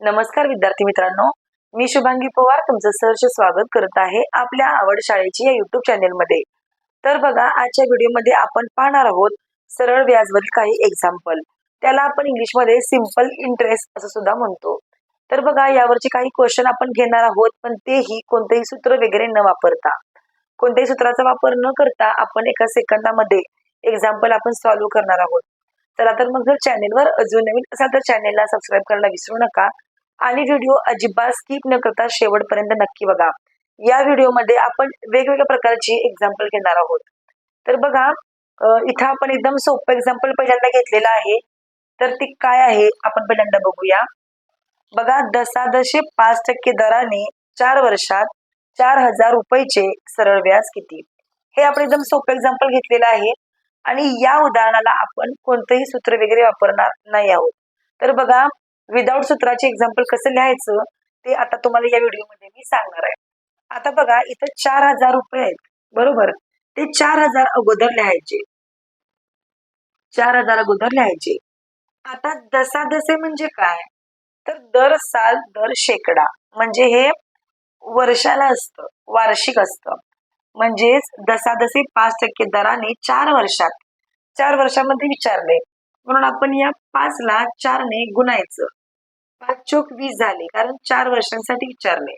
नमस्कार विद्यार्थी मित्रांनो. मी शुभांगी पवार तुमचं सहर्ष स्वागत करत आहे आपल्या आवड शाळेची या युट्यूब चॅनेलमध्ये तर बघा आजच्या व्हिडिओमध्ये आपण पाहणार आहोत सरळ व्याजवरील काही एक्झाम्पल त्याला आपण इंग्लिशमध्ये सिंपल इंटरेस्ट असं सुद्धा म्हणतो. तर बघा यावरचे काही क्वेश्चन आपण घेणार आहोत पण तेही कोणतेही सूत्र वगैरे न वापरता. कोणत्याही सूत्राचा वापर न करता आपण एका सेकंदामध्ये एक्झाम्पल आपण सॉल्व्ह करणार आहोत. चला तर मग जर चॅनेलवर अजून नवीन असाल तर चॅनेलला सबस्क्राईब करायला विसरू नका. आणि व्हिडिओ अजिबात स्किप न करता शेवटपर्यंत नक्की बघा. या व्हिडिओमध्ये आपण वेगवेगळ्या प्रकारची एक्झाम्पल घेणार आहोत. तर बघा इथं आपण एकदम सोपं एक्झाम्पल पहिल्यांदा घेतलेलं आहे. तर ती काय आहे? आपण पहिल्यांदा बघूया. बघा दशादशे पाच टक्के दराने चार वर्षात चार हजार रुपयेचे सरळ व्याज किती? हे आपण एकदम सोपं एक्झाम्पल घेतलेलं आहे. आणि या उदाहरणाला आपण कोणतंही सूत्र वगैरे वापरणार नाही आहोत. तर बघा विदाऊट सूत्राचे एक्झाम्पल कसं लिहायचं ते आता तुम्हाला या व्हिडिओमध्ये मी सांगणार आहे. आता बघा इथं चार हजार रुपये आहेत. बरोबर? ते चार हजार अगोदर लिहायचे. चार हजार अगोदर लिहायचे. आता दसादसे म्हणजे काय? तर दर साल दर शेकडा. म्हणजे हे वर्षाला असतं वार्षिक असतं. म्हणजेच दसादसे पाच टक्के दराने चार वर्षात. चार वर्षामध्ये विचारले. म्हणून आपण या पाचला चारने गुणायचं. पाच चोक वीस झाले कारण चार वर्षांसाठी विचारले.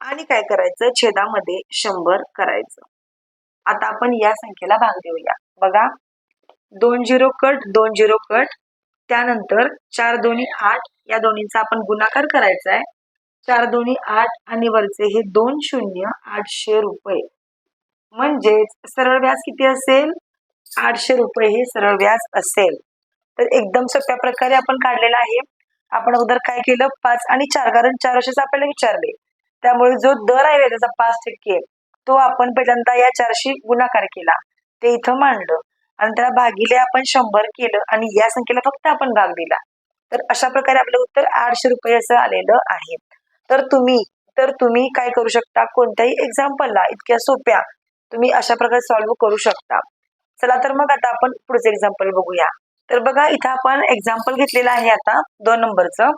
आणि काय करायचं? छेदामध्ये शंभर करायचं. आता आपण या संख्येला भाग देऊया. बघा. दोन झिरो कट दोन झिरो कट. त्यानंतर चार दोन्ही आठ या दोन्हीचा आपण गुणाकार करायचा आहे. चार दोन्ही आठ आणि वरचे हे दोन शून्य आठशे रुपये. म्हणजेच सरळ व्याज किती असेल? आठशे रुपये हे सरळ व्याज असेल. तर एकदम सोप्या प्रकारे आपण काढलेला आहे. आपण अगोदर काय केलं? पाच आणि चार. कारण चार वर्षाचं आपल्याला विचारले. त्यामुळे जो दर आहे त्याचा पाच टक्के तो आपण पहिल्यांदा या चारशी गुणाकार केला. ते इथं मांडलं आणि त्याला भागिले आपण शंभर केलं आणि या संख्येला फक्त आपण भाग दिला. तर अशा प्रकारे आपलं उत्तर आठशे रुपये असं आलेलं आहे. तर तुम्ही तर तुम्ही काय करू शकता? कोणत्याही एक्झाम्पलला इतक्या सोप्या तुम्ही अशा प्रकारे सॉल्व्ह करू शकता. चला तर मग आता आपण पुढचं एक्झाम्पल बघूया. तर बघा इथं आपण एक्झाम्पल घेतलेलं आहे आता दोन नंबरचं.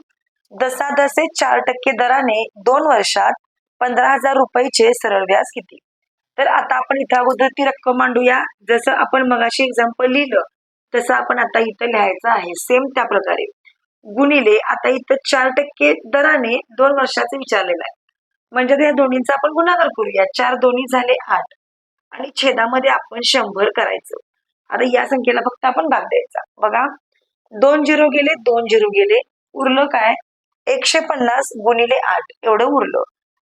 दसादसे चार टक्के दराने दोन वर्षात पंधरा हजार रुपयेचे सरळ व्याज किती? तर आता आपण इथं अगोदर ती रक्कम मांडूया. जसं आपण मगाशी एक्झाम्पल लिहिलं तसं आपण आता इथं लिहायचं आहे. सेम त्या प्रकारे. गुणिले आता इथं चार टक्के दराने दोन वर्षाचे विचारलेलं आहे. म्हणजे या दोन्हींचा आपण गुणाकार करूया. चार दोन्ही झाले आठ. आणि छेदामध्ये आपण शंभर करायचं. आता या संख्येला फक्त आपण भाग द्यायचा. बघा दोन झिरो गेले दोन झिरो गेले. उरलं काय? एकशे पन्नास गुणिले आठ. एवढं उरलं.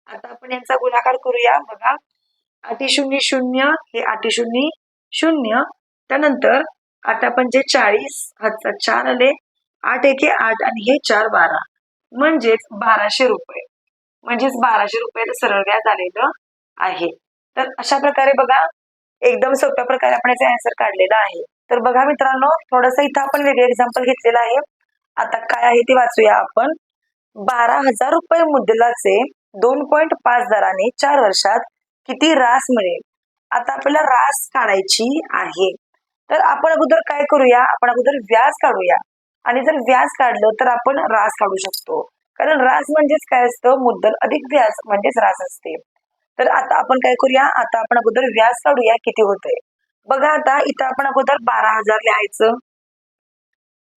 आता आपण यांचा गुणाकार करूया. बघा आठी शून्य शून्य हे आठी शून्य शून्य. त्यानंतर आठ पंचे चाळीस हातचा चार आले आठ एके आठ आणि हे चार बारा. म्हणजेच बाराशे रुपये. म्हणजेच बाराशे रुपये सरळ व्याज आलेलं आहे. तर अशा प्रकारे बघा एकदम सोप्या प्रकारे आपण याचा आन्सर काढलेला आहे. तर बघा मित्रांनो थोडस इथं आपण वेगळे एक्झाम्पल घेतलेलं आहे. आता काय आहे ते वाचूया आपण. बारा हजार रुपये मुद्दलाचे दोन पॉईंट पाच दराने चार वर्षात किती रास मिळेल? आता आपल्याला रास काढायची आहे. तर आपण अगोदर काय करूया? आपण अगोदर व्याज काढूया. आणि जर व्याज काढलं तर आपण रास काढू शकतो. कारण रास म्हणजेच काय असतं? मुद्दल अधिक व्याज म्हणजेच रास असते. तर आता आपण काय करूया? आता आपण अगोदर व्याज काढूया किती होतंय? बघा आता इथं आपण अगोदर बारा हजार लिहायचं.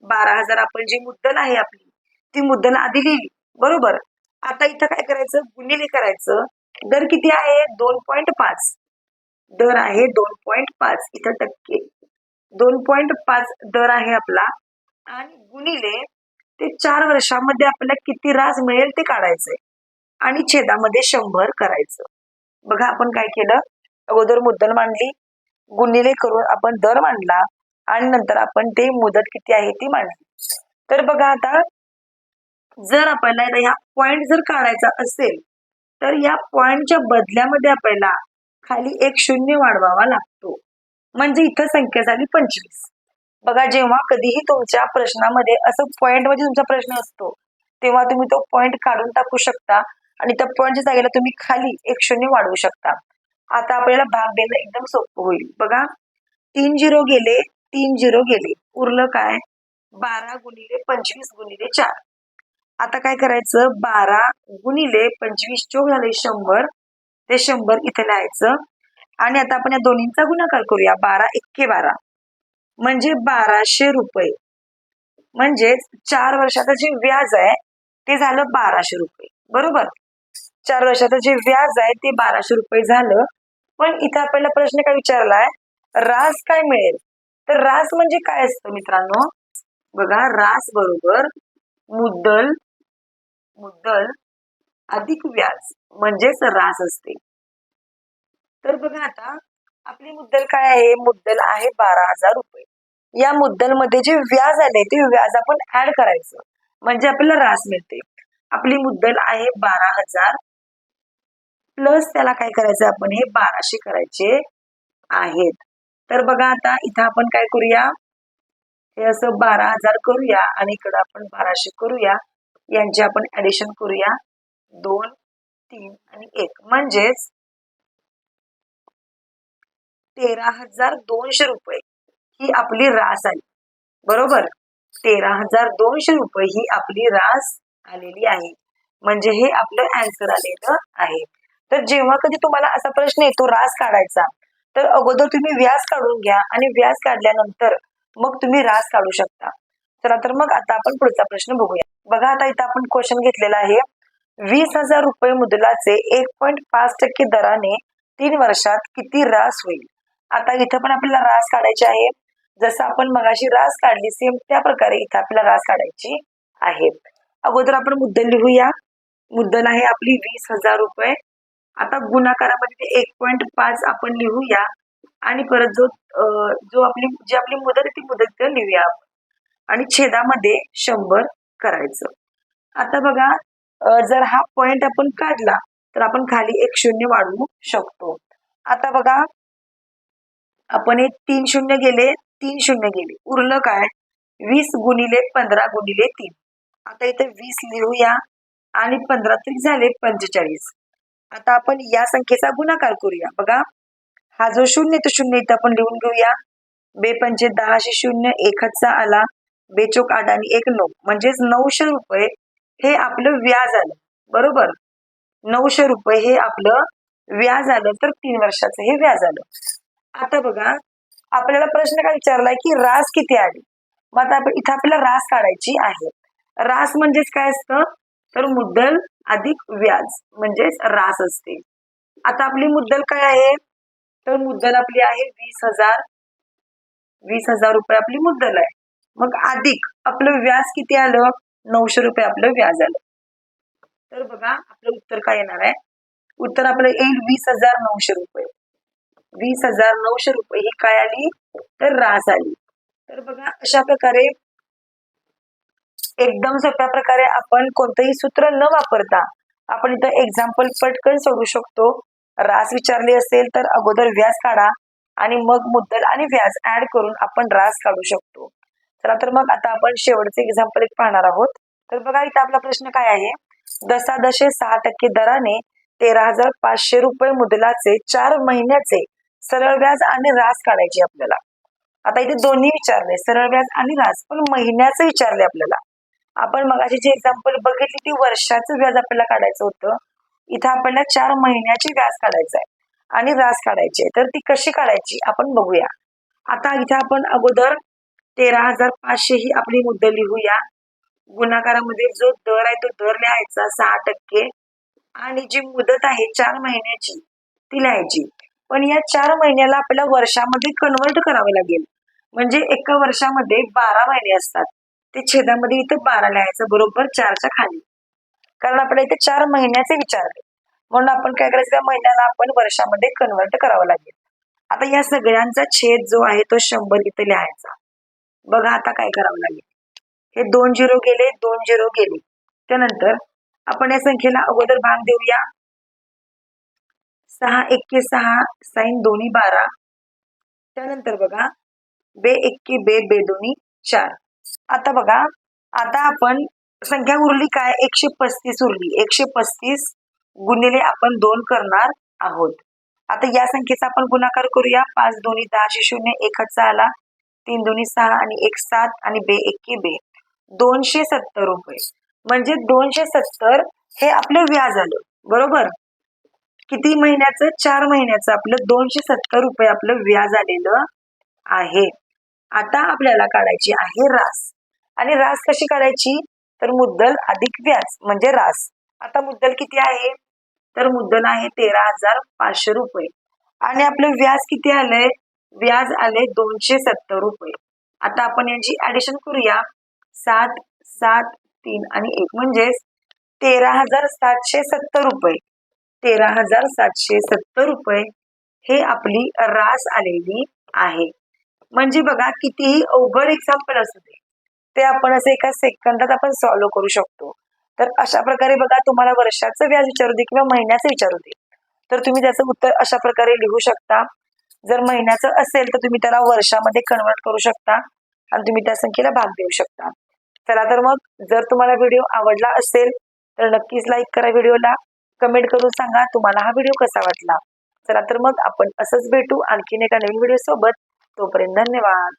बारा हजार आपण जी मुद्दल आहे आपली ती मुद्दल आधी लिहिली बरोबर? आता इथं काय करायचं? गुणिले करायचं. दर किती आहे? दोन पॉइंट पाच. दर आहे दोन पॉइंट पाच. इथं टक्के. दोन पॉइंट पाच दर आहे आपला. आणि गुणिले ते चार वर्षामध्ये आपल्याला किती रास मिळेल ते काढायचंय. आणि छेदामध्ये शंभर करायचं. बघा आपण काय केलं? अगोदर मुद्दल मांडली. गुणिले करून आपण दर मांडला आणि नंतर आपण ते मुदत किती आहे ती मांडली. तर बघा आता जर आपल्याला ह्या पॉइंट जर काढायचा असेल तर या पॉइंटच्या बदल्यामध्ये आपल्याला खाली एक शून्य वाढवावा लागतो. म्हणजे इथं संख्या झाली पंचवीस. बघा जेव्हा कधीही तुमच्या प्रश्नामध्ये असं पॉइंटमध्ये म्हणजे तुमचा प्रश्न असतो तेव्हा तुम्ही तो पॉइंट काढून टाकू शकता. आणि तप्पणच्या जागेला तुम्ही खाली एक शून्य वाढवू शकता. आता आपल्याला भाग देणं एकदम सोपं होईल. बघा तीन झिरो गेले तीन झिरो गेले. उरलं काय? बारा गुणिले पंचवीस गुणिले चार. आता काय करायचं? बारा गुणिले पंचवीस चोक झाले शंभर. ते शंभर इथे लिहायचं. आणि आता आपण या दोन्हींचा गुणाकार करूया. बारा एक्के बारा. म्हणजे बाराशे रुपये. म्हणजेच चार वर्षाचं जे व्याज आहे ते झालं बाराशे रुपये. बरोबर? चार वर्षाचं जे व्याज आहे ते बाराशे रुपये झालं. पण इथं आपल्याला प्रश्न काय विचारलाय? रास काय मिळेल? तर रास म्हणजे काय असतं मित्रांनो? बघा रास बरोबर मुद्दल मुद्दल अधिक व्याज म्हणजेच रास असते. तर बघा आता आपली मुद्दल काय आहे? मुद्दल आहे बारा हजार रुपये. या मुद्दलमध्ये जे व्याज आले ते व्याज आपण ऍड करायचं. म्हणजे आपल्याला रास मिळते. आपली मुद्दल आहे बारा हजार प्लस त्याला काय करायचं आपण हे बाराशे करायचे आहेत. तर बघा आता इथं आपण काय करूया? हे असं बारा हजार करूया आणि इकडं आपण बाराशे करूया. यांचे आपण ऍडिशन करूया. दोन तीन आणि एक. म्हणजेच तेरा हजार दोनशे रुपये ही आपली रास आली. बरोबर? तेरा हजार दोनशे रुपये ही आपली रास आलेली आहे. म्हणजे हे आपलं अँसर आलेलं आहे. तर जेव्हा कधी तुम्हाला असा प्रश्न येतो रास काढायचा तर अगोदर तुम्ही व्यास काढून घ्या आणि व्यास काढल्यानंतर मग तुम्ही रास काढू शकता. चला तर मग आता आपण पुढचा प्रश्न बघूया. बघा आता इथं आपण क्वेश्चन घेतलेला आहे. वीस हजार रुपये मुदलाचे एक पॉईंट पाच टक्के दराने तीन वर्षात किती रास होईल? आता इथं पण आपल्याला रास काढायची आहे. जसं आपण मगाशी रास काढली सेम त्या प्रकारे इथं आपल्याला रास काढायची आहे. अगोदर आपण मुद्दल लिहूया. मुद्दल आहे आपली वीस हजार रुपये. आता गुणाकारामध्ये ते एक पॉईंट पाच आपण लिहूया. आणि परत जो जो आपली जी आपली मुदत आहे ती मुदत लिहूया आपण. आणि छेदामध्ये शंभर करायचं. आता बघा जर हा पॉइंट आपण काढला तर आपण खाली एक शून्य वाढवू शकतो. आता बघा आपण हे तीन शून्य गेले तीन शून्य गेले. उरलं काय? वीस गुणिले पंधरा गुणिले तीन. आता इथे वीस लिहूया. आणि पंधरा तरी झाले पंचेचाळीस. आता आपण या संख्येचा गुणाकार करूया. बघा हा जो शून्य तो शून्य इथं आपण लिहून घेऊया. बे पंचे दहाशे शून्य एकचा आला बेचोक आठ आणि एक नऊ. म्हणजेच नऊशे रुपये हे आपलं व्याज आलं. बरोबर? नऊशे रुपये हे आपलं व्याज आलं तर तीन वर्षाचं हे व्याज आलं. आता बघा आपल्याला प्रश्न काय विचारलाय की रास किती आली? मग आता इथं आपल्याला रास काढायची आहे. रास म्हणजेच काय असतं? तर मुद्दल अधिक व्याज म्हणजेच रास असते. आता आपली मुद्दल काय आहे? तर मुद्दल आपली आहे वीस हजार. वीस हजार रुपये आपली मुद्दल आहे. मग अधिक आपलं व्याज किती आलं? नऊशे रुपये आपलं व्याज आलं. तर बघा आपलं उत्तर काय येणार आहे? उत्तर आपलं येईल वीस हजार नऊशे रुपये. वीस हजार नऊशे रुपये ही काय आली? तर रास आली. तर बघा अशा प्रकारे एकदम सोप्या प्रकारे आपण कोणतंही सूत्र न वापरता आपण इथं एक्झाम्पल पटकन सोडू शकतो. रास विचारली असेल तर अगोदर व्याज काढा आणि मग मुद्दल आणि व्याज ऍड करून आपण रास काढू शकतो. चला तर मग आता आपण शेवटचे एक्झाम्पल एक पाहणार आहोत. तर बघा इथं आपला प्रश्न काय आहे? दशादशे सहा टक्के दराने तेरा हजार पाचशे रुपये मुदलाचे चार महिन्याचे सरळ व्याज आणि रास काढायचे आपल्याला. आता इथे दोन्ही विचारले सरळ व्याज आणि रास पण महिन्याचं विचारले आपल्याला. आपण मगाशी जी एक्झाम्पल बघितली ती वर्षाचं व्याज आपल्याला काढायचं होतं. इथं आपल्याला चार महिन्याचे व्याज काढायचं आहे आणि व्याज काढायची आहे. तर ती कशी काढायची? आपण बघूया. आता इथे आपण अगोदर तेरा हजार पाचशे ही आपली मुद्दल लिहूया. गुणाकारामध्ये जो दर आहे तो दर लिहायचा सहा टक्के. आणि जी मुदत आहे चार महिन्याची ती लिहायची. पण या चार महिन्याला आपल्याला वर्षामध्ये कन्वर्ट करावं लागेल. म्हणजे एका वर्षामध्ये बारा महिने असतात. ते छेदामध्ये इथं बारा लिहायचं बरोबर चारच्या खाली. कारण आपल्याला इथे चार महिन्याचे विचारले म्हणून आपण काय करायचं त्या महिन्याला आपण वर्षामध्ये कन्वर्ट करावं लागेल. आता या सगळ्यांचा छेद जो आहे तो शंभर इथे लिहायचा. बघा आता काय करावं लागेल. हे दोन झिरो गेले दोन झिरो गेले. त्यानंतर आपण या संख्येला अगोदर भाग देऊया. सहा एक्के सहा साईन दोन्ही बारा. त्यानंतर बघा बे एक्के बे बे दोन्ही चार. आता बघा आता आपण संख्या उरली काय? एकशे पस्तीस उरली. एकशे पस्तीस गुणिले आपण दोन करणार आहोत. आता या संख्येचा आपण गुणाकार करूया. पाच दोन्ही दहाशे शून्य एकच आला. तीन दोन्ही सहा आणि एक सात आणि बे एक्के बे. दोनशे सत्तर रुपये. म्हणजे दोनशे सत्तर हे आपलं व्याज आलं. बरोबर? किती महिन्याचं? चार महिन्याचं आपलं दोनशे सत्तर रुपये आपलं व्याज आलेलं आहे. आता आपल्याला काढायची आहे रास. आणि रास कशी काढायची? तर मुद्दल अधिक व्याज म्हणजे रास. आता मुद्दल किती आहे? तर मुद्दल आहे तेरा हजार पाचशे रुपये. आणि आपलं व्याज किती आलंय? व्याज आले दोनशे सत्तर रुपये. आता आपण यांची ऍडिशन करूया. सात सात तीन आणि एक म्हणजेच तेरा हजार सातशे सत्तर रुपये. तेरा हजार सातशे सत्तर रुपये हे आपली रास आलेली आहे. म्हणजे बघा कितीही अवघड एक्झाम्पल असू दे ते आपण असं एका सेकंदात आपण सॉल्व्ह करू शकतो. तर अशा प्रकारे बघा तुम्हाला वर्षाचं व्याज विचारू दे किंवा महिन्याचं विचारू दे. तर तुम्ही त्याचं उत्तर अशा प्रकारे लिहू शकता. जर महिन्याचं असेल तर तुम्ही त्याला वर्षामध्ये कन्वर्ट करू शकता आणि तुम्ही त्या संख्येला भाग देऊ शकता. चला तर मग जर तुम्हाला व्हिडिओ आवडला असेल तर नक्कीच लाईक करा व्हिडिओला कमेंट करून सांगा तुम्हाला हा व्हिडिओ कसा वाटला. चला तर मग आपण असंच भेटू आणखीन एका नवीन व्हिडिओ सोबत. तोपर्यंत धन्यवाद.